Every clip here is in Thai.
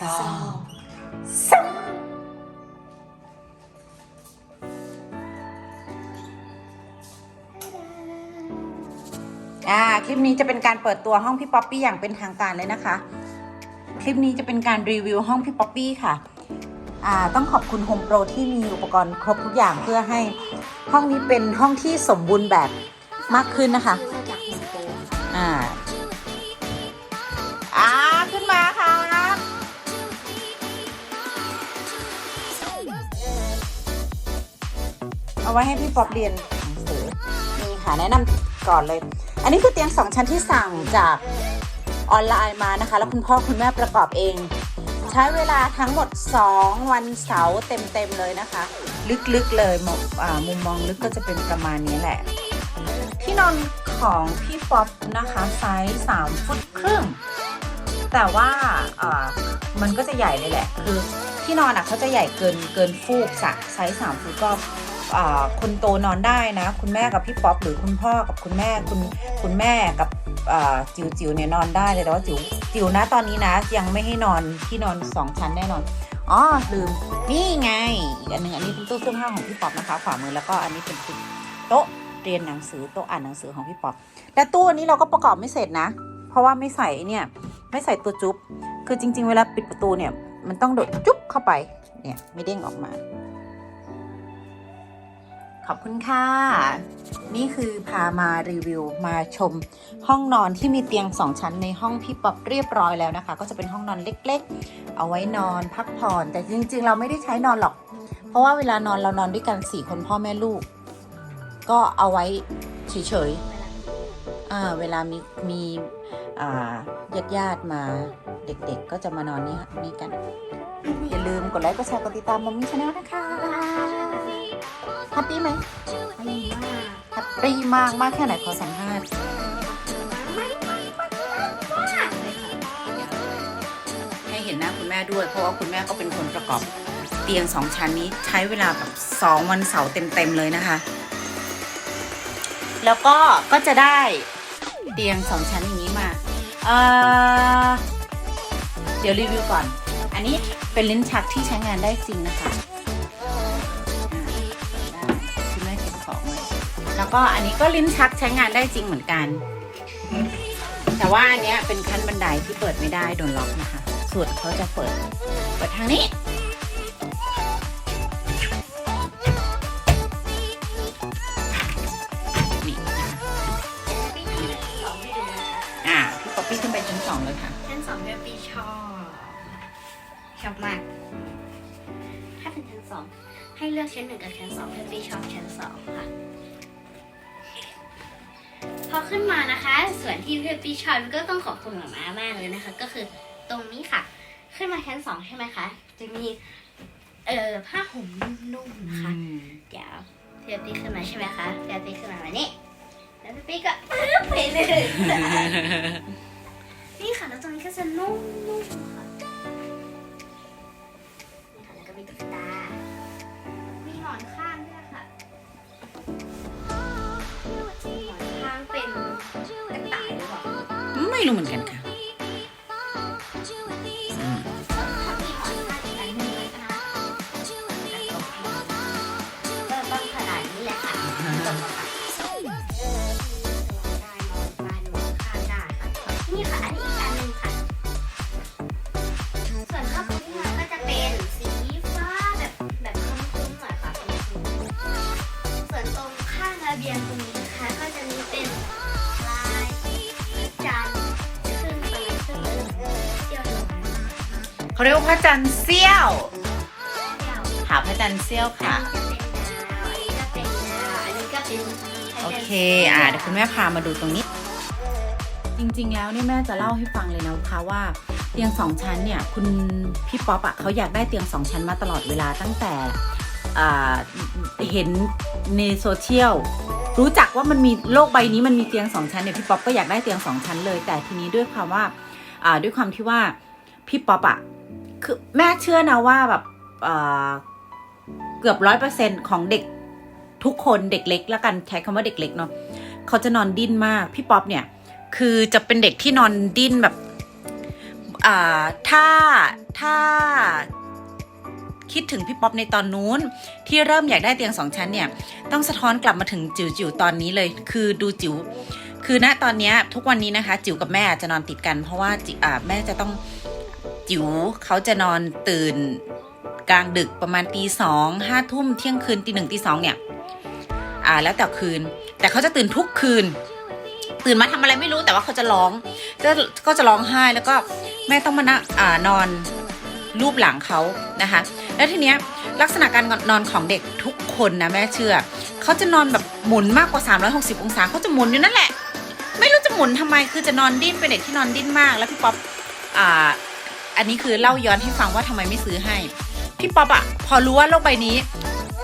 สองสามอ่า คลิปนี้จะเป็นการเปิดตัวห้องพี่ป๊อปปี้อย่างเป็นทางการเลยนะคะ คลิปนี้จะเป็นการรีวิวห้องพี่ป๊อปปี้ค่ะ อ่า ต้องขอบคุณโฮมโปรที่มีอุปกรณ์ครบทุกอย่างเพื่อให้ห้องนี้เป็นห้องที่สมบูรณ์แบบมากขึ้นนะคะ อ่า เอาไว้ให้พี่ป๊อปเรียนหนังสือนี่ค่ะแนะนำก่อนเลย อันนี้คือเตียงสองชั้นที่สั่งจากออนไลน์มานะคะ แล้วคุณพ่อคุณแม่ประกอบเอง ใช้เวลาทั้งหมด 2 วันเสาร์เต็มๆเลยนะคะ ลึกๆเลยมุมอ่ามุมมองลึกก็จะเป็นประมาณนี้แหละที่นอนของพี่ป๊อปนะคะไซส์3ฟุตครึ่งแต่ว่าามันก็จะใหญ่เลยแหละ คือที่นอนอะเขาจะใหญ่เกินเกินฟูกสะไซส์3ฟุตก็ คนโตนอนได้นะ คุณแม่กับพี่ป๊อปหรือคุณพ่อกับคุณแม่คุณคุณแม่กับจิ๋วจิ๋วเนี่ยนอนได้เลยแต่ว่าจิ๋วจิ๋วนะตอนนี้นะยังไม่ให้นอนที่นอนสองชั้นแน่นอนอ๋อลืมนี่ไงอีกอันหนึ่งอันนี้เป็นตู้เสื้อผ้าของพี่ป๊อปนะคะขวามือแล้วก็อันนี้เป็นโต๊ะเรียนหนังสือโต๊ะอ่านหนังสือของพี่ป๊อปแต่ตู้อันนี้เราก็ประกอบไม่เสร็จนะ เพราะว่าไม่ใส่เนี่ยไม่ใส่ตัวจุ๊บคือจริง ๆ เวลาปิดประตูเนี่ยมันต้องโดดจุ๊บเข้าไปเนี่ยไม่เด้งออกมา ขอบคุณค่ะ นี่คือพามารีวิวมาชม ห้องนอนที่มีเตียงสองชั้นในห้องพี่ป๊อปเรียบร้อยแล้วนะคะ ก็จะเป็นห้องนอนเล็กๆ เอาไว้นอนพักผ่อน แต่จริงๆ เราไม่ได้ใช้นอนหรอก เพราะว่าเวลานอนเรานอนด้วยกันสี่คนพ่อแม่ลูก ก็เอาไว้เฉยๆเวลามีมีญาติญาติมาเด็กๆ ก็จะมานอนนี่นี่กัน อย่าลืมกดไลค์กดแชร์กดติดตามมัมมี่ชาแนลนะคะ แฮปปี้ไหมไม่มากแฮปปี้มากมากแค่ไหนขอสัมภาษณ์ให้เห็นหน้าคุณแม่ด้วย เพราะว่าคุณแม่ก็เป็นคนประกอบเตียงสองชั้นนี้ใช้เวลาแบบสองวันเสาร์เต็มๆเลยนะคะ แล้วก็ก็จะได้เตียงสองชั้นอย่างนี้มาเออเดี๋ยวรีวิวก่อน อันนี้เป็นลิ้นชักที่ใช้งานได้จริงนะคะ แล้วก็อันนี้ก็ลิ้นชักใช้งานได้จริงเหมือนกัน แต่ว่าอันเนี้ยเป็นขั้นบันไดที่เปิดไม่ได้โดนล็อกนะคะ ส่วนเขาจะเปิด เปิดทางนี้ นี่นะคะอ่าพี่ป๊อปปี้ขึ้นไปชั้นสองเลยค่ะ ชั้นสองเรียปีชอบชอบมาก ถ้าเป็นชั้นสองให้เลือกชั้นหนึ่งกับชั้นสองเรียปีชอบชั้นสองค่ะ อขึ้นมานะคะ ส่วนที่เรียปีชอบก็ต้องขอบคุณหมาม้ามากเลยนะคะ ก็คือตรงนี้ค่ะ ขึ้นมาชั้นสองใช่ไหมคะ จะมีเอ่อผ้าห่มนุ่มๆนะคะ เดี๋ยวเรียปีขึ้นมาใช่ไหมคะเรียปีขึ้นมาแบบนี้ แล้วพี่ปีก็ปึ๊บไปเลย นี่ค่ะแล้วตรงนี้ก็จะนุ่มๆ ไม่รู้เหมือนกันค่ะอืมแล้วถ้ามีหมอนข้างอีกอันหนึงเลยนะคะก็ต้องขนาดนี้แหละค่ะ เรียกว่าพระจันทร์เสี้ยวหาพระจันทร์เสี้ยวค่ะ โอเค อ่าเดี๋ยวคุณแม่พามาดูตรงนี้ จริงๆ แล้วนี่แม่จะเล่าให้ฟังเลยนะคะว่าเตียงสองชั้นเนี่ยคุณพี่ป๊อปอะเขาอยากได้เตียงสองชั้นมาตลอดเวลาตั้งแต่เห็นในโซเชียลรู้จักว่ามันมีโลกใบนี้มันมีเตียงสองชั้นเนี่ยพี่ป๊อปก็อยากได้เตียงสองชั้นเลย แต่ทีนี้ด้วยความว่าอ่าด้วยความที่ว่าพี่ป๊อปอะ คือแม่เชื่อนะว่าแบบเกือบร้อยเปอร์เซ็นของเด็กทุกคนเด็กเล็กแล้วกันใช้คำว่าเด็กเล็กเนาะเขาจะนอนดิ้นมาก พี่ป๊อปเนี่ย คือจะเป็นเด็กที่นอนดิ้นแบบอ่าถ้าถ้าคิดถึงพี่ป๊อปในตอนนู้น ที่เริ่มอยากได้เตียงสองชั้นเนี่ย ต้องสะท้อนกลับมาถึงจิ๋วจิ๋วตอนนี้เลย คือดูจิ๋วคือณตอนนี้ทุกวันนี้นะคะ จิ๋วกับแม่จะนอนติดกัน เพราะว่าจิอ่าแม่จะต้อง จิ๋วเขาจะนอนตื่นกลางดึกประมาณตีสองห้าทุ่มเที่ยงคืนตีหนึ่งตีสองเนี่ย อ่าแล้วแต่คืน แต่เขาจะตื่นทุกคืน ตื่นมาทำอะไรไม่รู้แต่ว่าเขาจะร้องก็ก็จะร้องไห้แล้วก็แม่ต้องมานะอ่านอนรูปหลังเขานะคะ แล้วทีเนี้ยลักษณะการนอนของเด็กทุกคนนะแม่เชื่อ เขาจะนอนแบบหมุนมากกว่า 360 องศาเขาจะหมุนอยู่นั่นแหละ ไม่รู้จะหมุนทำไมคือจะนอนดิ้นเป็นเด็กที่นอนดิ้นมาก แล้วพี่ป๊อปอ่า อันนี้คือเล่าย้อนให้ฟังว่าทำไมไม่ซื้อให้ พี่ป๊อปอะพอรู้ว่าโลกใบนี้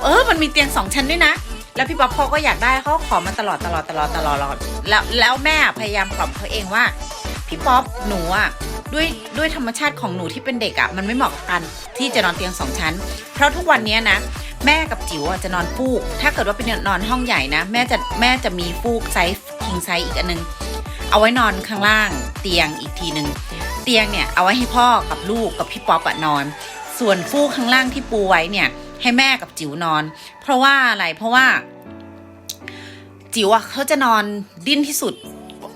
เออ มันมีเตียงสองชั้นด้วยนะ แล้วพี่ป๊อปเขาก็อยากได้เขาขอมาตลอดตลอดตลอดตลอดตลอดแล้วแล้วแม่พยายามกล่อมเขาเองว่า พี่ป๊อปหนูอะด้วยด้วยธรรมชาติของหนูที่เป็นเด็กอะมันไม่เหมาะกับการที่จะนอนเตียงสองชั้น เพราะทุกวันนี้นะแม่กับจิ๋วจะนอนฟูก ถ้าเกิดว่าเป็นนอนห้องใหญ่นะ แม่จะแม่จะมีฟูกไซส์คิงไซส์อีกอันนึง เอาไว้นอนข้างล่างเตียงอีกทีหนึ่ง เตียงเนี่ยเอาไว้ให้พ่อกับลูกกับพี่ป๊อปอะนอน ส่วนฟูกข้างล่างที่ปูไว้เนี่ย ให้แม่กับจิ๋วนอน เพราะว่าอะไรเพราะว่า จิ๋วอะเขาจะนอนดิ้นที่สุด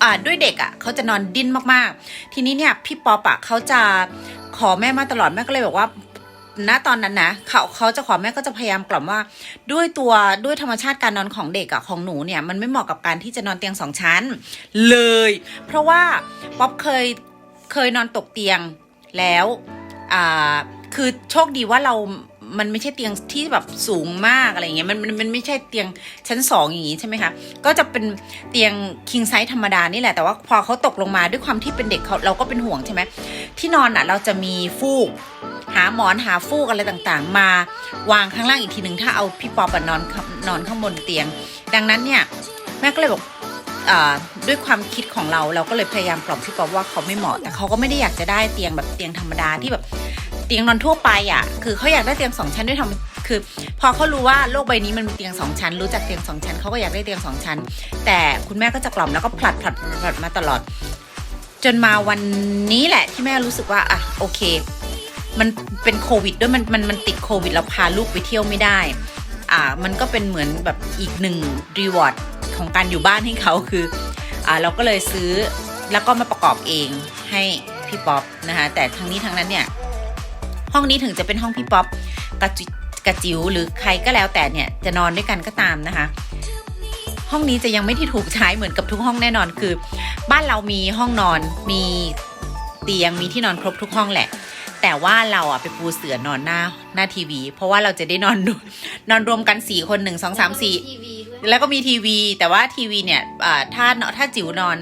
อ่าด้วยเด็กอะเขาจะนอนดิ้นมากๆ ทีนี้เนี่ยพี่ป๊อปอะเขาจะขอแม่มาตลอดแม่ก็เลยบอกว่าณตอนนั้นนะเขาเขาจะขอแม่ก็จะพยายามกล่อมว่า ด้วยตัวด้วยธรรมชาติการนอนของเด็กอะของหนูเนี่ยมันไม่เหมาะกับการที่จะนอนเตียงสองชั้น เลย เพราะว่าป๊อปเคย เคยนอนตกเตียงแล้วอ่าคือโชคดีว่าเรา มันไม่ใช่เตียงที่แบบสูงมากอะไรเงี้ย มันมันมันไม่ใช่เตียงชั้นสองอย่างงี้ใช่ไหมคะ ก็จะเป็นเตียง king size ธรรมดานี่แหละ แต่ว่าพอเขาตกลงมาด้วยความที่เป็นเด็กเขาเราก็เป็นห่วงใช่ไหม ที่นอนอะเราจะมีฟูก หาหมอนหาฟูกอะไรต่างๆ มาวางข้างล่างอีกทีหนึ่งถ้าเอาพี่ปอปนอนนอนข้างบนเตียง ดังนั้นเนี่ยแม่ก็เลยบอก ด้วยความคิดของเราเราก็เลยพยายามกล่อมพี่ปอว่าเขาไม่เหมาะแต่เขาก็ไม่ได้อยากจะได้เตียงแบบเตียงธรรมดาที่แบบเตียงนอนทั่วไปอะ คือเขาอยากได้เตียงสองชั้นด้วยทำคือ พอเขารู้ว่าโลกใบนี้มันมีเตียงสองชั้น รู้จักเตียงสองชั้นเขาก็อยากได้เตียงสองชั้น แต่คุณแม่ก็จะกล่อมแล้วก็ผลัดผลัดผลัดมาตลอด จนมาวันนี้แหละที่แม่รู้สึกว่าอะโอเค มันเป็นโควิดด้วยมันมันมันติดโควิดแล้วพาลูกไปเที่ยวไม่ได้ อ่ามันก็เป็นเหมือนแบบอีกหนึ่งรีวอร์ด ของการอยู่บ้านให้เขาคืออเราก็เลยซื้อแล้วก็มาประกอบเองให้พี่ป๊อปนะคะแต่ทั้งนี้ทั้งนั้นเนี่ยห้องนี้ถึงจะเป็นห้องพี่ป๊อปกระจิกระจิ๋วหรือใครก็แล้วแต่เนี่ยจะนอนด้วยกันก็ตามนะคะ ห้องนี้จะยังไม่ที่ถูกใช้เหมือนกับทุกห้องแน่นอนคือ บ้านเรามีห้องนอนมีเตียงมีที่นอนครบทุกห้องแหละ แต่ว่าเราอะไปปูเสือนอนหน้าหน้าทีวี เพราะว่าเราจะได้นอนนอนรวมกันสี่คนหนึ่งสองสามสี่ทีวี แล้วก็มีทีวี แต่ว่าทีวีเนี่ยอ่าถ้าะถ้าจิ๋วนอน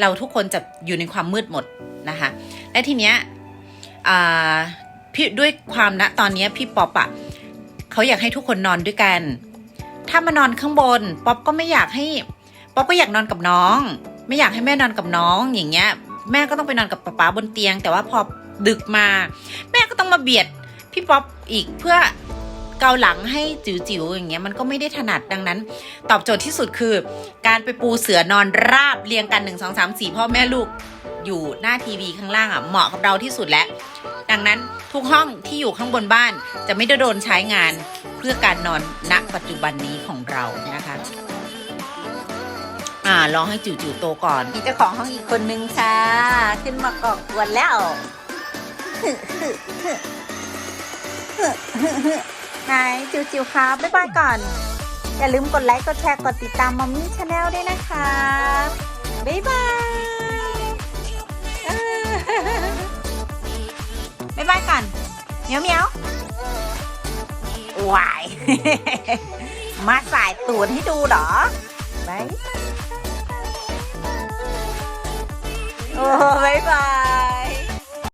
เราทุกคนจะอยู่ในความมืดหมดนะคะ และทีเนี้ยพี่ด้วยความณตอนนี้พี่ป๊อปอะเขาอยากให้ทุกคนนอนด้วยกัน ถ้ามานอนข้างบนป๊อปก็ไม่อยากให้ป๊อปก็อยากนอนกับน้อง ไม่อยากให้แม่นอนกับน้องอย่างเงี้ย แม่ก็ต้องไปนอนกับป๊าป๊าบนเตียง แต่ว่าพอดึกมา แม่ก็ต้องมาเบียดพี่ป๊อปอีกเพื่อ เกาหลังให้จิ๋วๆอย่างเงี้ยมันก็ไม่ได้ถนัดดังนั้น ตอบโจทย์ที่สุดคือ การไปปูเสือนอนราบเรียงกันหนึ่งสองสามสี่พ่อแม่ลูกอยู่หน้าทีวีข้างล่างอะเหมาะกับเราที่สุดแล้วดังนั้นทุกห้องที่อยู่ข้างบนบ้านจะไม่ได้โดนใช้งานเพื่อการนอนณปัจจุบันนี้ของเรานะคะอ่าลองให้จิ๋วจิ๋วๆโตก่อนมีเจ้าของห้องอีกคนนึงค่ะ ขึ้นมาก่อกวนแล้ว ไหนจิ๋วจิ๋วๆครับบ๊ายบายก่อน อย่าลืมกดไลค์กดแชร์กดติดตามมัมมี่ชาแนลด้วยนะคะบ๊ายบายบ๊ายบายก่อนเมียวเมียววายมาสายตูนให้ดูเหรอบายบายโอ้บ๊ายบาย